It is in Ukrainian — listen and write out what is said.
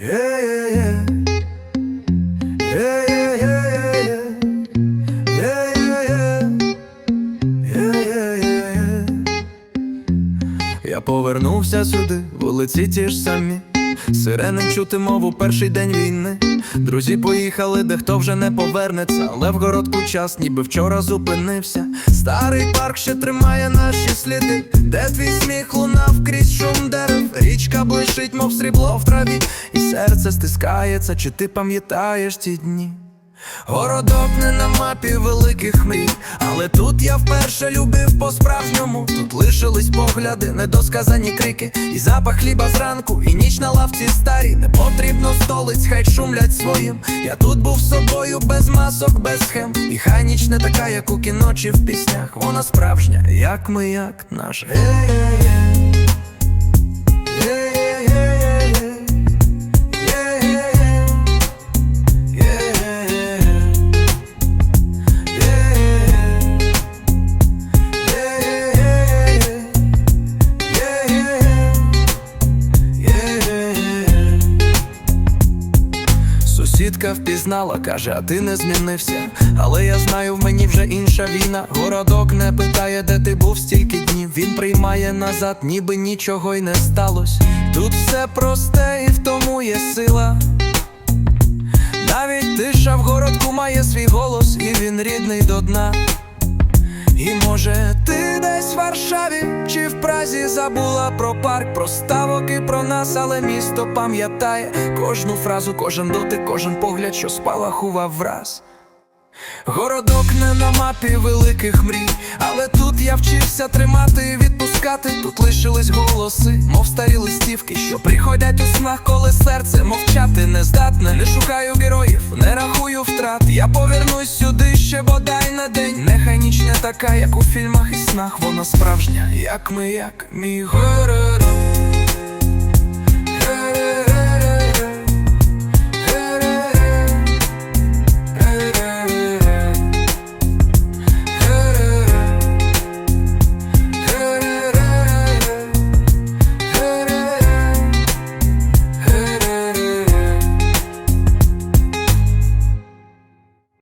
Я повернувся сюди, вулиці ті ж самі. Сирени чути мову перший день війни. Друзі поїхали, де хто вже не повернеться, але в городку час, ніби вчора зупинився. Старий парк ще тримає наші сліди, де твій сміх лунав крізь шум дерев. Річка блищить, мов срібло в траві, і серце стискається, чи ти пам'ятаєш ті дні? Городок не на мапі великих мрій, але тут я вперше любив по-справжньому. Тут лишились погляди, недосказані крики, і запах хліба зранку, і ніч на лавці старі. Не потрібно столиць, хай шумлять своїм. Я тут був собою без масок, без схем. І хай ніч не така, як у кіно чи в піснях. Вона справжня, як ми, як наш. Е-е-е-е-е. Сусідка впізнала, каже, а ти не змінився. Але я знаю, в мені вже інша війна. Городок не питає, де ти був стільки днів. Він приймає назад, ніби нічого й не сталося. Тут все просте, і в тому є сила. Навіть тиша в городку має свій голос, і він рідний до дна. І може ти десь в Варшаві чи в Празі забула про парк, про ставок і про нас, але місто пам'ятає кожну фразу, кожен дотик, кожен погляд, що спалахував враз. Городок не на мапі великих мрій, але тут я вчився тримати і відпускати. Тут лишились голоси, мов старі листівки, що приходять у снах, коли серце мовчати не здатне. Не шукаю ще на день. Нехай ніч така, як у фільмах і снах, вона справжня, як ми, як мій город.